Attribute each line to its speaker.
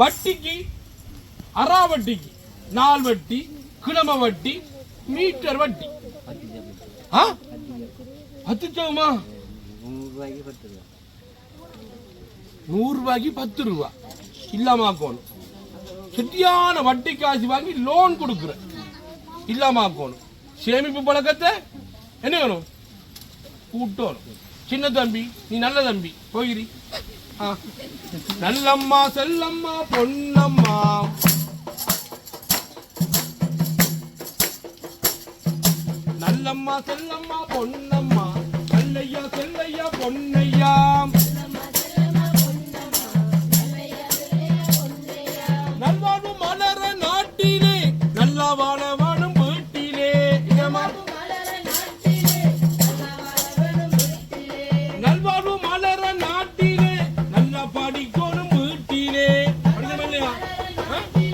Speaker 1: வட்டிக்கு அரா வட்டிக்கு நாள் வட்டி கிழமை வட்டி மீட்டர் வட்டி ஆ? பத்து சவமா
Speaker 2: பத்து ரூபா
Speaker 1: நூறு ரூபாய்க்கு பத்து ரூபா இல்லாமாக்கணும் சுத்தியான வட்டி காசு வாங்கி லோன் கொடுக்குறேன். இல்லாமாக்கணும் சேமிப்பு பழக்கத்தை என்ன வேணும்? கூட்டணும். சின்ன தம்பி நீ நல்ல தம்பி போகிறி நல்லம்மா செல்லம்மா பொன்னம்மா. நல்லம்மா செல்லம்மா பொன்னம்மா. நல்லையா செல்லையா பொன்னையா. Huh?